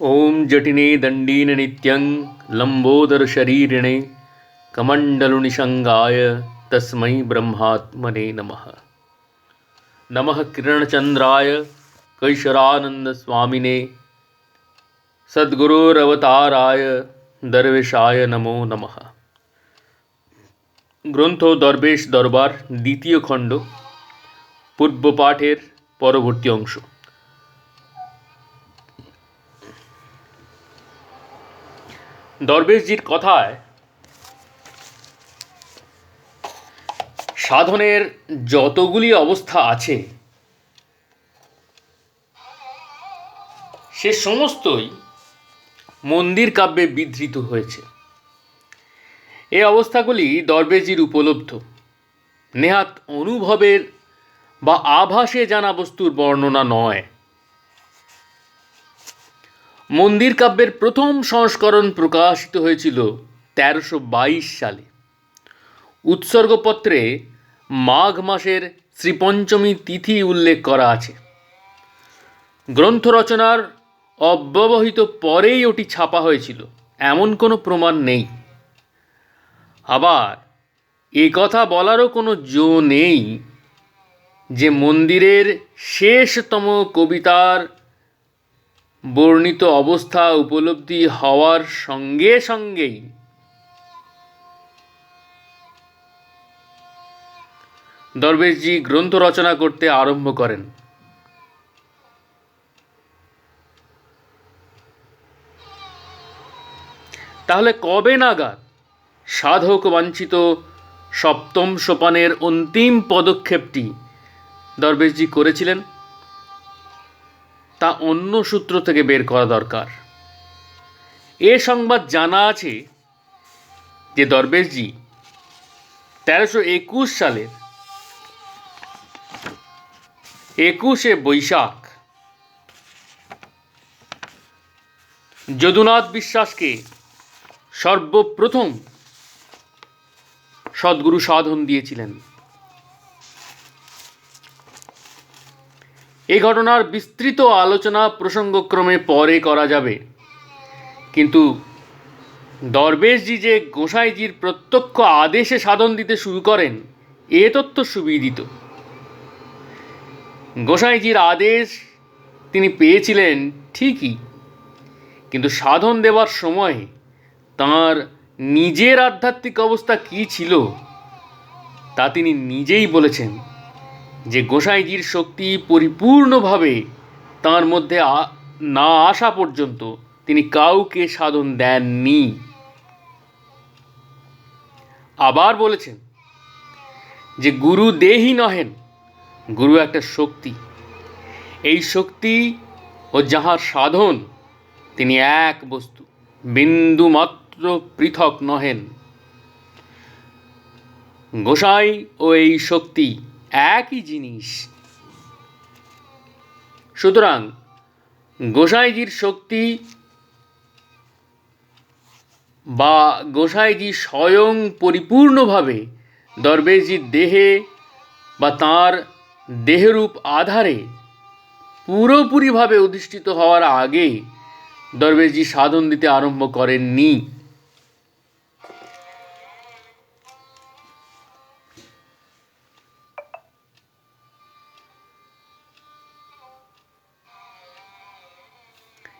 ॐ जटिने दण्डीन नित्यं लम्बोदरशरीरिणे कमण्डलुनिषङ्गाय तस्मै ब्रह्मात्मने नमः नमः किरणचन्द्राय कैशरानन्दस्वामिने সদ্গুরুরবতারায় দরবেশায় নমো নমঃ গ্রন্থ দরবেশ দরবার দ্বিতীয় খণ্ড পূর্ব পাঠের পরবর্তী অংশ দরবেশজির কথায়, সাধনের যতগুলি অবস্থা আছে, সে সমস্তই মন্দির কাব্যে বিধৃত হয়েছে। এই অবস্থাগুলি দরবেজির উপলব্ধ। নেহাত অনুভবের বা আভাসে জানা বস্তুর বর্ণনা নয়। মন্দির কাব্যের প্রথম সংস্করণ প্রকাশিত হয়েছিল তেরোশো বাইশ সালে। উৎসর্গপত্রে মাঘ মাসের শ্রীপঞ্চমী তিথি উল্লেখ করা আছে। গ্রন্থ রচনার অব্যবহিত পরেই ওটি ছাপা হয়েছিল, এমন কোনো প্রমাণ নেই। আবার, এ কথা বলারও কোনো জো নেই যে মন্দিরের শেষতম কবিতার বর্ণিত অবস্থা উপলব্ধি হওয়ার সঙ্গে সঙ্গেই। দরবেশজি গ্রন্থ রচনা করতে আরম্ভ করেন। তাহলে কবে নাগাদ সাধক বাঞ্ছিত সপ্তম সোপানের অন্তিম পদক্ষেপটি দরবেশজি করেছিলেন? তা অন্য সূত্র থেকে বের করা দরকার। এ সংবাদ জানা আছে যে দরবেশজি তেরোশো একুশ সালের একুশে বৈশাখ যদুনাথ বিশ্বাসকে সর্বপ্রথম সদ্গুরু সাধন দিয়েছিলেন। এই ঘটনার বিস্তৃত আলোচনা প্রসঙ্গক্রমে পরে করা যাবে। কিন্তু দরবেশজি যে গোসাইজির প্রত্যক্ষ আদেশে সাধন দিতে শুরু করেন, এ তথ্য সুবিদিত। গোসাইজির আদেশ তিনি পেয়েছিলেন ঠিকই, কিন্তু সাধন দেওয়ার সময় তাঁর নিজের আধ্যাত্মিক অবস্থা কী ছিল, তা তিনি নিজেই বলেছেন। যে গোসাইজির শক্তি পরিপূর্ণভাবে তার মধ্যে না আসা পর্যন্ত তিনি কাউকে সাধন দেননি। আবার বলেছেন যে গুরু দেহি নহেন, গুরু একটা শক্তি। এই শক্তি ও যাহার সাধন তিনি এক বস্তু বিন্দু মাত্র পৃথক নহেন। গোসাই ও এই শক্তি একই জিনিস। সুতরাং গোসাইজির শক্তি বা গোসাইজি স্বয়ং পরিপূর্ণভাবে দরবেশজির দেহে বা তাঁর দেহরূপ আধারে পুরোপুরিভাবে অধিষ্ঠিত হওয়ার আগে দরবেশজি সাধন দিতে আরম্ভ করেননি।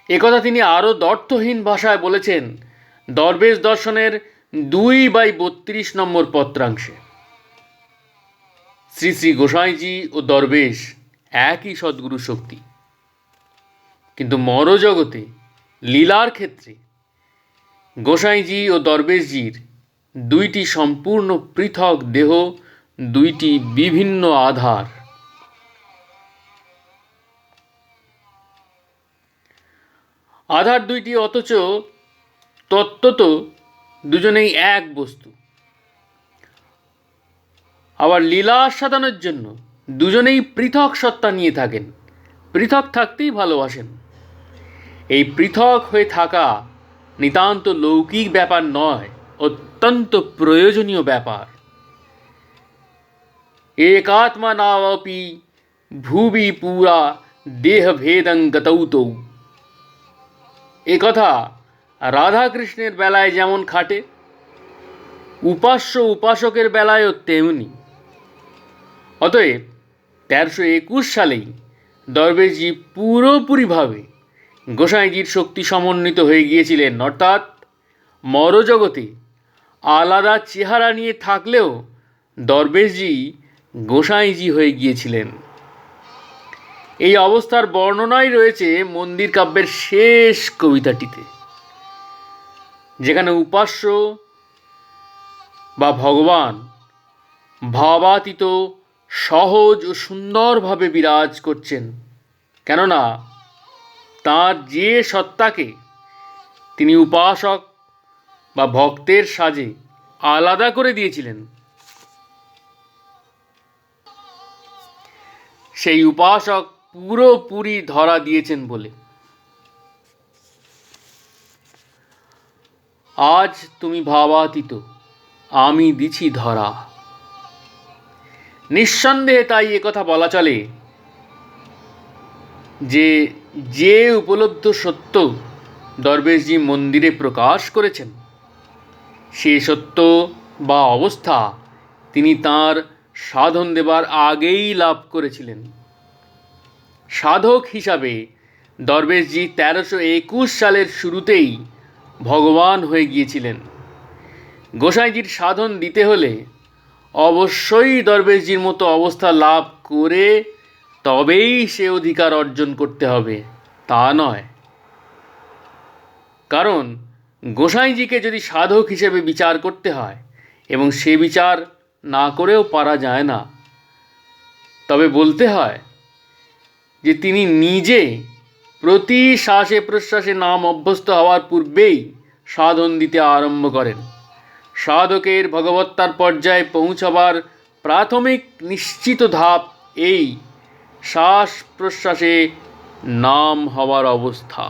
একথা তিনি আরও দর্থহীন ভাষায় বলেছেন, দরবেশ দর্শনের দুই বাই বত্রিশ নম্বর পত্রাংশে। শ্রী শ্রী গোসাইজি ও দরবেশ একই সদ্গুরু শক্তি। কিন্তু মরজগতে লীলার ক্ষেত্রে, গোসাইজি ও দরবেশজির দুইটি সম্পূর্ণ পৃথক দেহ, দুইটি বিভিন্ন আধার। আধার দুইটি অথচ তত্ত্বত দুজনেই এক বস্তু। আবার লীলা আস্বাদনের জন্য দুজনেই পৃথক সত্তা নিয়ে থাকেন, পৃথক থাকতেই ভালোবাসেন। এই পৃথক হয়ে থাকা নিতান্ত লৌকিক ব্যাপার নয়, অত্যন্ত প্রয়োজনীয় ব্যাপার। একাত্মা নামপি ভুবি পুরা দেহভেদং গতৌতৌ। तौ এ কথা রাধাকৃষ্ণের বেলায় যেমন খাটে, উপাস্য উপাসকের বেলায়ও তেমনি। অতএব তেরোশো একুশ সালেই দরবেশজি পুরোপুরিভাবে গোসাইজির শক্তি সমন্বিত হয়ে গিয়েছিলেন, অর্থাৎ মরজগতে আলাদা চেহারা নিয়ে থাকলেও দরবেশজি গোসাইজি হয়ে গিয়েছিলেন। এই অবস্থার বর্ণনাই রয়েছে মন্দির কাব্যের শেষ কবিতাটিতে, যেখানে উপাস্য বা ভগবান ভাবাতীত, সহজ ও সুন্দরভাবে বিরাজ করছেন। কেননা তার যে সত্তাকে তিনি উপাসক বা ভক্তের সাজে আলাদা করে দিয়েছিলেন, সেই উপাসক পুরোপুরি ধরা দিয়েছেন বলে। আজ তুমি ভাবাতীত, আমি দিছি ধরা। নিঃসন্দেহে তাই কথা বলা চলে যে যে উপলব্ধ সত্য দরবেশজি মন্দিরে প্রকাশ করেছেন, সে সত্য বা অবস্থা তিনি তার সাধন দেবার আগেই লাভ করেছিলেন। সাধক হিসাবে দরবেশজি তেরোশো একুশ সালের শুরুতেই ভগবান হয়ে গিয়েছিলেন। গোসাইজির সাধন দিতে হলে অবশ্যই দরবেশজির মতো অবস্থা লাভ করে তবেই সে অধিকার অর্জন করতে হবে, তা নয়। কারণ গোসাইজিকে যদি সাধক হিসেবে বিচার করতে হয় এবং সে বিচার না করেও পারা যায় না, তবে বলতে হয় যে তিনি নিজে প্রতি শ্বাসে প্রশ্বাসে নাম অভ্যস্ত হওয়ার পূর্বেই সাধন দিতে আরম্ভ করেন। সাধকের ভগবত্তার পর্যায়ে পৌঁছাবার প্রাথমিক নিশ্চিত ধাপ এই শ্বাস প্রশ্বাসে নাম হওয়ার অবস্থা।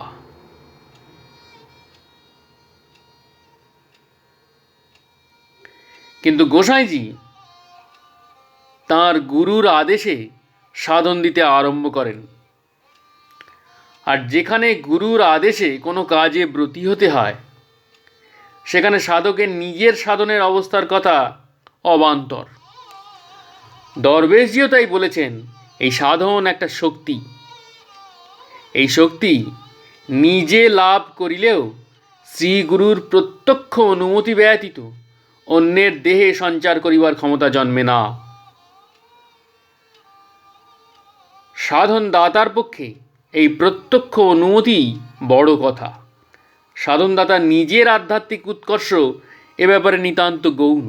কিন্তু গোসাইজি তার গুরুর আদেশে সাধন দিতে আরম্ভ করেন। আর যেখানে গুরুর আদেশে কোনো কাজে ব্রতী হতে হয়, সেখানে সাধকের নিজের সাধনের অবস্থার কথা অবান্তর। দরবেশজিও তাই বলেছেন, এই সাধন একটা শক্তি। এই শক্তি নিজে লাভ করিলেও শ্রীগুরুর প্রত্যক্ষ অনুমতি ব্যতীত অন্যের দেহে সঞ্চার করিবার ক্ষমতা জন্মে না। সাধন দাতার পক্ষে এই প্রত্যক্ষ অনুমতি বড় কথা। সাধনদাতা নিজের আধ্যাত্মিক উৎকর্ষ এ ব্যাপারে নিতান্ত গৌণ।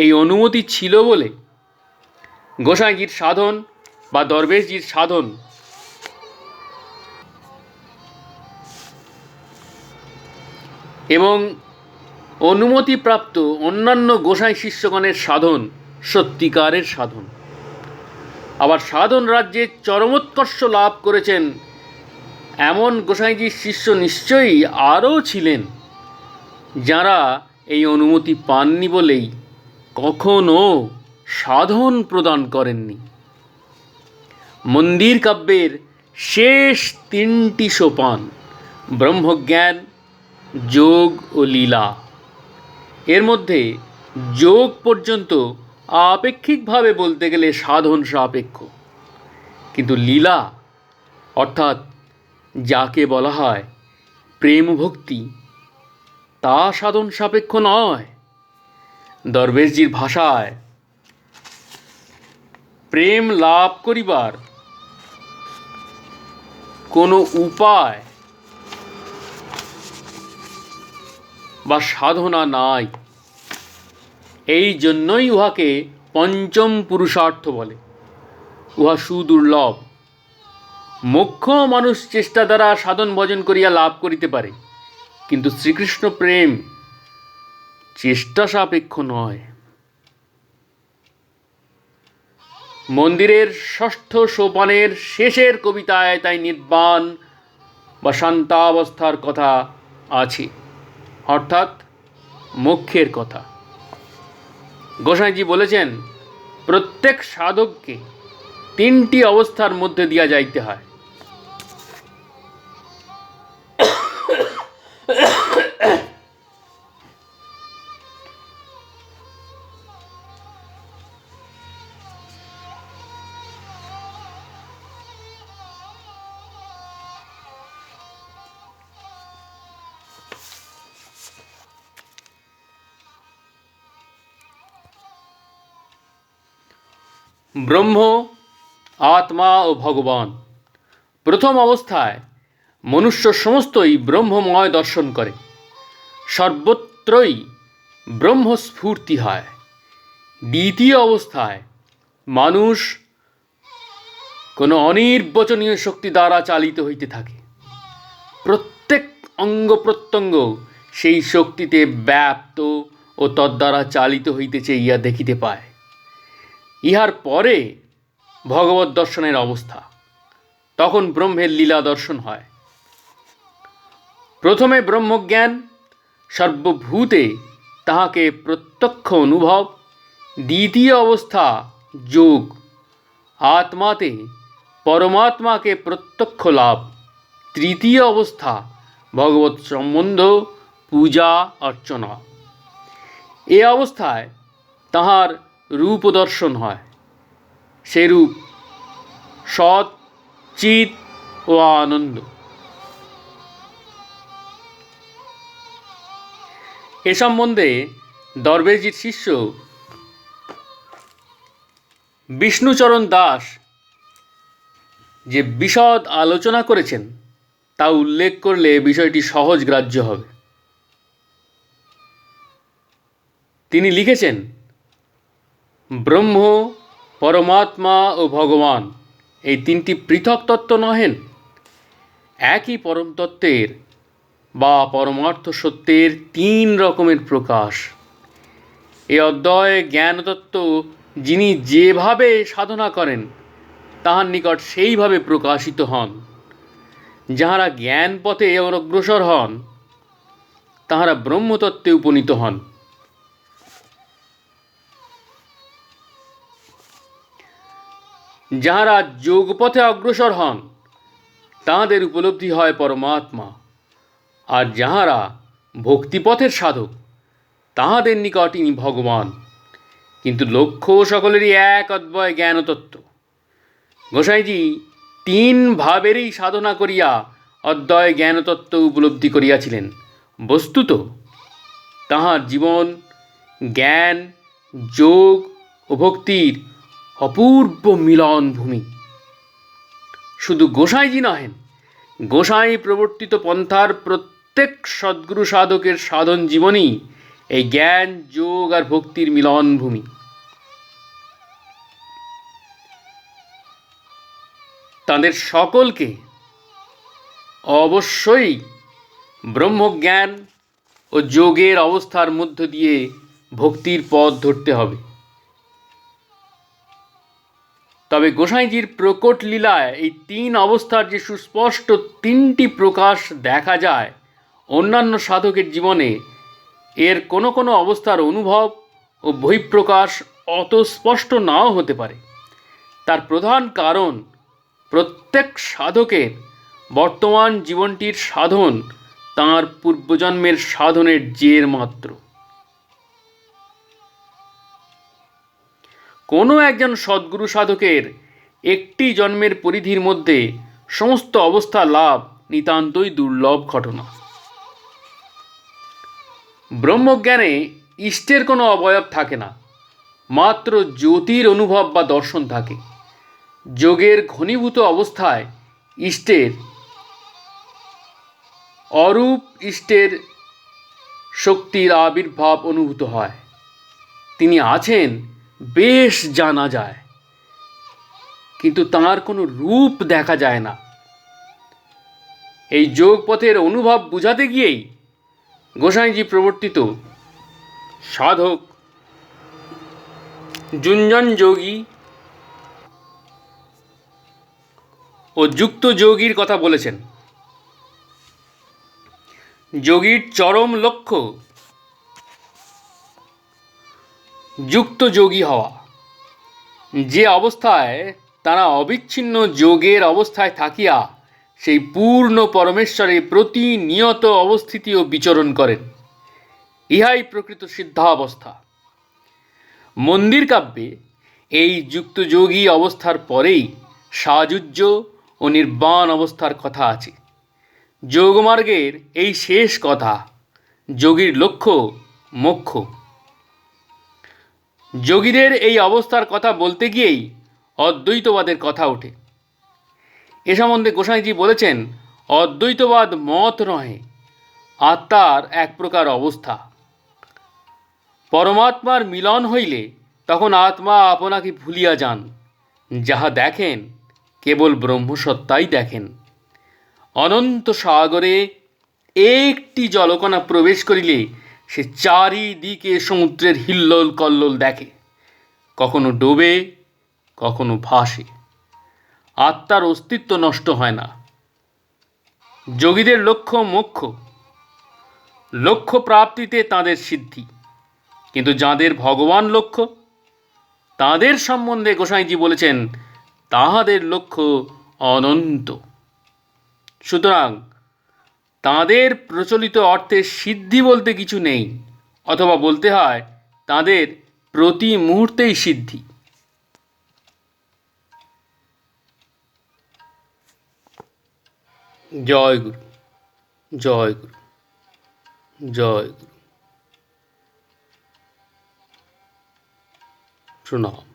এই অনুমতি ছিল বলে গোসাইজির সাধন বা দরবেশজির সাধন এবং অনুমতিপ্রাপ্ত অন্যান্য গোসাই শিষ্যগণের সাধন সত্যিকারের সাধন। আবার সাধন রাজ্যে চরমোৎকর্ষ লাভ করেছেন। এমন গোসাইজির শিষ্য নিশ্চয়ই আরও ছিলেন। যারা এই অনুমতি পাননি বলেই কখনো সাধন প্রদান করেননি। মন্দির কাব্যের শেষ তিনটি সোপান, ব্রহ্মজ্ঞান, যোগ ও লীলা। এর মধ্যে যোগ পর্যন্ত আপেক্ষিকভাবে বলতে গেলে সাধন সাপেক্ষ। কিন্তু লীলা, অর্থাৎ যাকে বলা হয় প্রেম ভক্তি তা সাধন সাপেক্ষ নয়। দরবেশজির ভাষায়, প্রেম লাভ করিবার কোনো উপায় বা সাধনা নাই। এই জন্যই উহাকে পঞ্চম পুরুষার্থ বলে। উহা সুদুর্লভ। মোক্ষ মানুষ চেষ্টা দ্বারা সাধন ভজন করিয়া লাভ করিতে পারে, কিন্তু শ্রীকৃষ্ণ প্রেম চেষ্টা সাপেক্ষ নয়। মন্দিরের ষষ্ঠ সোপানের শেষের কবিতায় তাই নির্বাণ বা শান্তাবস্থার কথা আছে, অর্থাৎ মোক্ষের কথা। গোসাইজি বলেছেন? প্রত্যেক সাধককে তিনটি অবস্থার মধ্যে দিয়া যাইতে হয়। ব্রহ্ম, আত্মা ও ভগবান। প্রথম অবস্থায় মনুষ্য সমস্তই ব্রহ্মময় দর্শন করে। সর্বত্রই ব্রহ্মস্ফূর্তি হয়। দ্বিতীয় অবস্থায় মানুষ কোনো অনির্বচনীয় শক্তি দ্বারা চালিত হইতে থাকে। প্রত্যেক অঙ্গ প্রত্যঙ্গ সেই শক্তিতে ব্যাপ্ত ও তদ্বারা চালিত হইতেছে ইয়া দেখিতে পায়। ইহার পরে ভগবত দর্শনের অবস্থা। তখন ব্রহ্মের লীলা দর্শন হয়। প্রথমে ব্রহ্মজ্ঞান সর্বভূতে তাহাকে প্রত্যক্ষ অনুভব, দ্বিতীয় অবস্থা যোগ। আত্মাতে পরমাত্মাকে প্রত্যক্ষ লাভ। তৃতীয় অবস্থা ভগবত সম্বন্ধ, পূজা, অর্চনা। এ অবস্থায় তাহার রূপ দর্শন হয়। সে রূপ সৎ চিত ও আনন্দ। এ সম্বন্ধে দরবেশজির শিষ্য বিষ্ণুচরণ দাস যে বিশদ আলোচনা করেছেন, তা উল্লেখ করলে বিষয়টি সহজ গ্রাহ্য হবে। তিনি লিখেছেন ব্রহ্ম, পরমাত্মা ও ভগবান। এই তিনটি পৃথক তত্ত্ব নহেন? একই পরম তত্ত্বের বা পরমার্থ সত্যের তিন রকমের প্রকাশ। এ অদ্বয় জ্ঞানতত্ত্ব যিনি যেভাবে সাধনা করেন, তাহার নিকট সেইভাবে প্রকাশিত হন। যাহারা জ্ঞান পথে অগ্রসর হন, তাহারা ব্রহ্মতত্ত্বে উপনীত হন। যাহারা যোগপথে অগ্রসর হন তাহাদের উপলব্ধি হয় পরমাত্মা। আর যাহারা ভক্তিপথের সাধক, তাহাদের নিকট ইনি ভগবান। কিন্তু লক্ষ্য সকলেরই এক অদ্বয় জ্ঞানতত্ত্ব। গোসাইজি তিন ভাবেরই সাধনা করিয়া অদ্বয় জ্ঞানতত্ত্ব উপলব্ধি করিয়াছিলেন। বস্তুত তাহার জীবন, জ্ঞান, যোগ ও ভক্তির অপূর্ব মিলন ভূমি। শুধু গোসাইজি নহেন, গোসাই প্রবর্তিত পন্থার প্রত্যেক সদ্গুরু সাধকের সাধন জীবনই এই জ্ঞান, যোগ আর ভক্তির মিলন ভূমি। তাদের সকলকে অবশ্যই ব্রহ্মজ্ঞান ও যোগের অবস্থার মধ্য দিয়ে ভক্তির পথ ধরতে হবে। তবে গোসাইজির প্রকট লীলায় এই তিন অবস্থার যে সুস্পষ্ট তিনটি প্রকাশ দেখা যায়, অন্যান্য সাধকের জীবনে, এর কোনো কোনো অবস্থার অনুভব ও বহিঃপ্রকাশ অত স্পষ্ট নাও হতে পারে। তার প্রধান কারণ, প্রত্যেক সাধকের বর্তমান জীবনটির সাধন তাঁর পূর্বজন্মের সাধনের জের মাত্র। কোনো একজন সদ্গুরু সাধকের একটি জন্মের পরিধির মধ্যে সমস্ত অবস্থা লাভ নিতান্তই দুর্লভ ঘটনা। ব্রহ্মজ্ঞানে ইষ্টের কোনো অবয়ব থাকে না, মাত্র জ্যোতির অনুভব বা দর্শন থাকে। যোগের ঘনীভূত অবস্থায় ইষ্টের অরূপ ইষ্টের শক্তির আবির্ভাব অনুভূত হয়। তিনি আছেন বেশ জানা যায়। কিন্তু তাঁর কোনো রূপ দেখা যায় না। এই যোগপথের অনুভব বুঝাতে গিয়েই গোসাইজি প্রবর্তিত সাধক জুঞ্জন যোগী ও যুক্ত যোগীর কথা বলেছেন। যোগীর চরম লক্ষ্য যুক্ত যোগী হওয়া। যে অবস্থায় তারা অবিচ্ছিন্ন যোগের অবস্থায় থাকিয়া সেই পূর্ণ পরমেশ্বরে প্রতিনিয়ত অবস্থিতি ও বিচরণ করেন, ইহাই প্রকৃত সিদ্ধাবস্থা। মন্দির কাব্যে এই যুক্তযোগী অবস্থার পরেই সাজুজ্য ও নির্বাণ অবস্থার কথা আছে। যোগমার্গের এই শেষ কথা, যোগীর লক্ষ্য, মোক্ষ। যোগীদের এই অবস্থার কথা বলতে গিয়েই অদ্বৈতবাদের কথা ওঠে। এ সম্বন্ধে গোসাইজি বলেছেন, অদ্বৈতবাদ মত নহে, আত্মার এক প্রকার অবস্থা। পরমাত্মার মিলন হইলে তখন আত্মা আপনাকে ভুলিয়া যান, যাহা দেখেন, কেবল ব্রহ্মসত্তাই দেখেন। অনন্ত সাগরে একটি জলকণা প্রবেশ করিলে সে চারিদিকে সমুদ্রের হিল্লোল কল্লোল দেখে। কখনো ডোবে, কখনো ভাসে। আত্মার অস্তিত্ব নষ্ট হয় না। যোগীদের লক্ষ্য মোক্ষ। লক্ষ্য প্রাপ্তিতে তাদের সিদ্ধি। কিন্তু যাদের ভগবান লক্ষ্য, তাদের সম্বন্ধে গোসাইজি বলেছেন, তাহাদের লক্ষ্য অনন্ত। সুতরাং তাদের প্রচলিত অর্থে সিদ্ধি বলতে কিছু নেই, অথবা বলতে হয়, তাদের প্রতি মুহূর্তেই সিদ্ধি। জয় গুরু জয় গুরু জয় গুরু। প্রণাম।